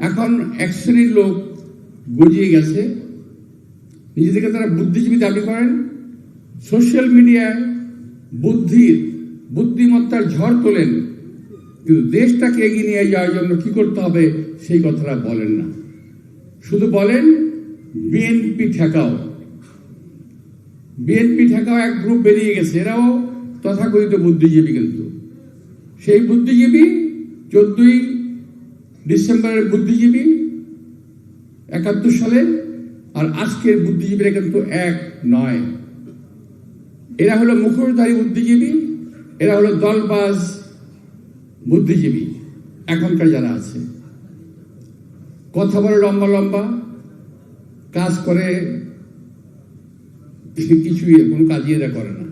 এখন এক শ্রেণির লোক গজিয়ে গেছে। নিজেদেরকে তারা বুদ্ধিজীবী দাবি করেন। সোশ্যাল মিডিয়ায় বুদ্ধির, বুদ্ধিমত্তার ঝড় তোলেন। কিন্তু দেশটাকে এগিয়ে নিয়ে যাওয়ার জন্য কি করতে হবে, সেই কথাটা বলেন না। শুধু বলেন, বিএনপি ঠেকাও। বিএনপি ঠেকাও এক গ্রুপ বেরিয়ে গেছে। এরাও তথাকথিত বুদ্ধিজীবী কিন্তু। সেই বুদ্ধিজীবী চোদ্দই ডিসেম্বরের বুদ্ধিজীবী একাত্তর সালে আর আজকের বুদ্ধিজীবীরা কিন্তু এক নয়। এরা হলো মুখোশধারী বুদ্ধিজীবী, এরা হলো দলবাজ বুদ্ধিজীবী, এখনকার যারা আছে। কথা বলে লম্বা লম্বা, কাজ করে কিছুই কোনো কাজই এরা করে না।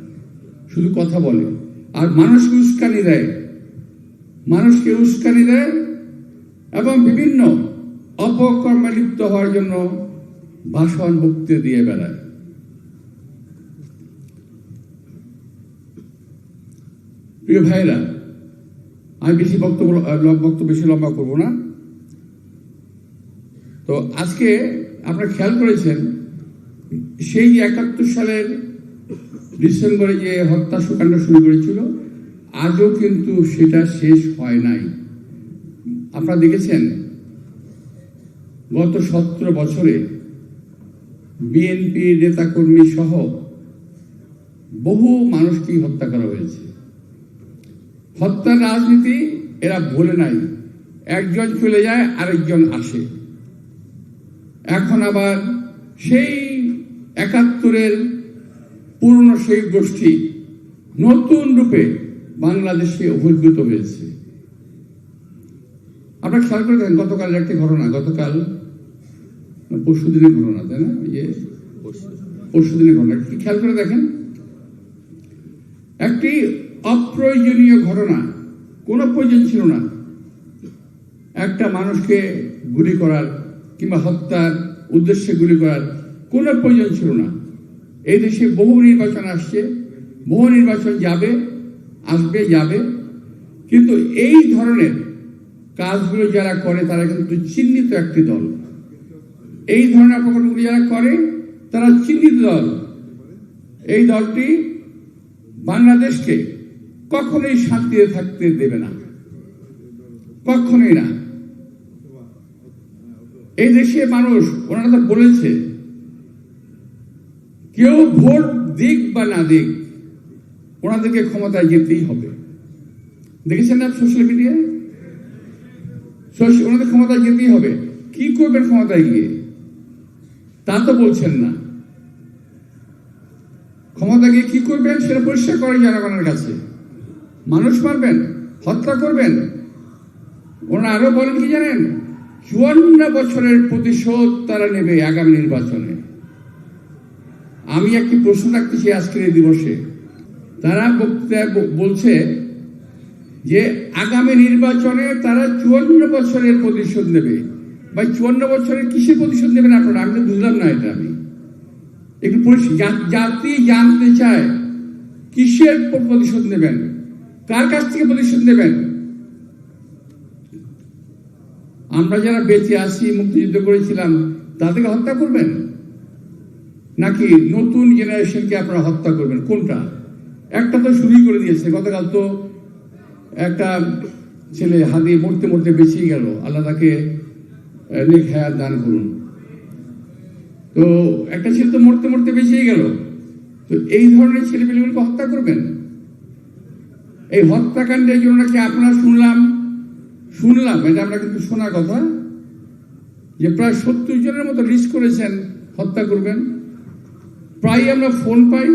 শুধু কথা বলে। আর মানুষকে উস্কানি দেয়। মানুষকে উস্কানি দেয় এবং বিভিন্ন অপকর্মে লিপ্ত হওয়ার জন্য ভাষণ বক্তৃতা দিয়ে বেড়ায়। প্রিয় ভাইরা আমি বেশি বক্তব্য বক্তব্য বেশি লম্বা করব না। তো আজকে আপনারা খেয়াল করেছেন, সেই একাত্তর সালের ডিসেম্বরে যে হত্যা সুকাণ্ড শুরু করেছিল আজও কিন্তু সেটা শেষ হয় নাই। আপনারা দেখেছেন, গত সতেরো বছরে বিএনপি নেতাকর্মী সহ বহু মানুষকে হত্যা করা হয়েছে। হত্যার রাজনীতি এরা ভুলে নাই। একজন চলে যায়, আরেকজন আসে। এখন আবার সেই একাত্তরের পুরনো সেই গোষ্ঠী নতুন রূপে বাংলাদেশে অভিজ্ঞত হয়েছে। আপনারা খেয়াল করে দেখেন, গতকাল একটি ঘটনা, গতকাল পরশু দিনের ঘটনা, তাই না? ইয়ে? পরশু দিনের ঘটনা। একটু খেয়াল করে দেখেন। একটি অপ্রয়োজনীয় ঘটনা, কোনো প্রয়োজন ছিল না। একটা মানুষকে গুলি করার কিংবা হত্যার উদ্দেশ্যে গুলি করার কোনো প্রয়োজন ছিল না। এই দেশে বহু নির্বাচন আসছে, বহু নির্বাচন যাবে, আসবে, যাবে। কিন্তু এই ধরনের কাজগুলো যারা করে, তারা কিন্তু চিহ্নিত একটি দল। এই ধরনের অপকর্মগুলি যারা করে, তারা চিহ্নিত দল। এই দলটি বাংলাদেশকে কখনোই শান্তিতে থাকতে দেবে না। কখনোই না। এই দেশে মানুষ, ওনারা তো বলেছে, কেউ ভোট দিক বা না দিক, ওনাদেরকে ক্ষমতায় যেতেই হবে। দেখেছেন না সোশ্যাল মিডিয়ায়? ওনাদের ক্ষমতায় যেতেই হবে। কি করবেন ক্ষমতায় গিয়ে? তা তো বলছেন না। ক্ষমতা গিয়ে কি করবেন সেটা পরিষ্কার করেন জনগণের কাছে। মানুষ মারবেন, হত্যা করবেন। ওনারা আরও বলেন কি জানেন? চুয়ান্ন বছরের প্রতিশোধ তারা নেবে আগামী নির্বাচনে। আমি একটি প্রশ্ন রাখতেছি আজকের এই দিবসে। তারা বক্তৃতায় বলছে যে আগামী নির্বাচনে তারা চুয়ান্ন বছরের প্রতিশোধ নেবে। বা চুয়ান্ন বছরের কিসের প্রতিশোধ নেবেন আপনারা? আমি তো বুঝলাম না এটা আমি। একটু জাতি জানতে চায়, কিসের প্রতিশোধ নেবেন? কার কাছ থেকে প্রতিশোধ নেবেন? আমরা যারা বেঁচে আছি, মুক্তিযুদ্ধ করেছিলাম, তাদেরকে হত্যা করবেন? নাকি নতুন জেনারেশনকে আপনারা হত্যা করবেন? কোনটা? একটা তো শুরুই করে দিয়েছে। গতকাল তো একটা ছেলে হাতে মরতে মরতে বেঁচেই গেল। আল্লাহ তাকে নেক হায়াত দান করুন। তো একটা ছেলে তো মরতে মরতে বেঁচেই গেল। তো এই ধরনের ছেলেপেলেগুলোকে হত্যা করবেন? এই হত্যাকাণ্ডের জন্য নাকি আপনারা শুনলাম শুনলাম, এটা আমরা কিন্তু শোনা কথা, যে প্রায় সত্তর জনের মতো লিস্ট করেছেন, হত্যা করবেন। প্রায় আমরা ফোন পাই।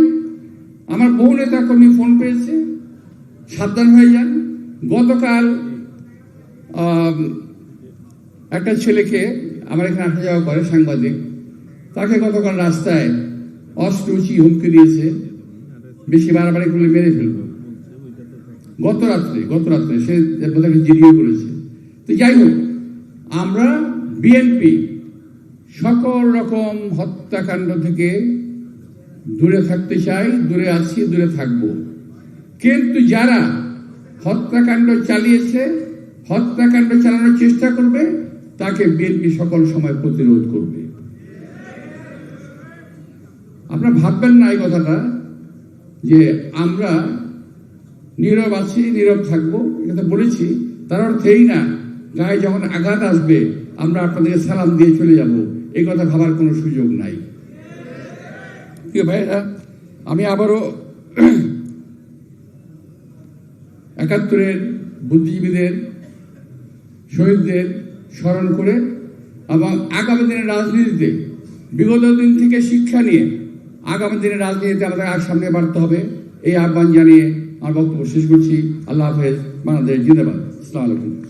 আমার বহু নেতা কর্মী ফোন পেয়েছে। সাবধান হয়ে যান। গতকাল একটা ছেলেকে আমার এখানে আসা যাওয়া করে সাংবাদিক, তাকে গতকাল রাস্তায় অস্ত্র অস্ত্রচি হুমকি দিয়েছে, বেশি বাড়াবাড়ি করলে মেরে ফেলব। গত রাত্রে গত রাত্রে সে তাকে জিডিও করেছে। তো যাই হোক, আমরা বিএনপি সকল রকম হত্যাকাণ্ড থেকে দূরে থাকতে চাই, দূরে আছি, দূরে থাকব। কিন্তু যারা হত্যাকাণ্ড চালিয়েছে, হত্যাকাণ্ড চালানোর চেষ্টা করবে, তাকে বিএনপি সকল সময় প্রতিরোধ করবে। আপনারা ভাববেন না এই কথাটা, যে আমরা নীরব আছি, নীরব থাকব, এটা তো বলেছি, তার অর্থ এই না, গায়ে যখন আঘাত আসবে, আমরা আপনাদেরকে সালাম দিয়ে চলে যাব এই কথা ভাবার কোনো সুযোগ নাই। ভাইরা আমি আবারও একাত্তরের বুদ্ধিজীবীদের, শহীদদের স্মরণ করে এবং আগামী দিনের রাজনীতিতে, বিগত দিন থেকে শিক্ষা নিয়ে আগামী দিনের রাজনীতিতে আমাদের আর সামনে বাড়তে হবে। এই আহ্বান জানিয়ে আমার বক্তব্য শেষ করছি। আল্লাহ হাফেজ। বাংলাদেশ জিন্দাবাদ। আসসালামু আলাইকুম।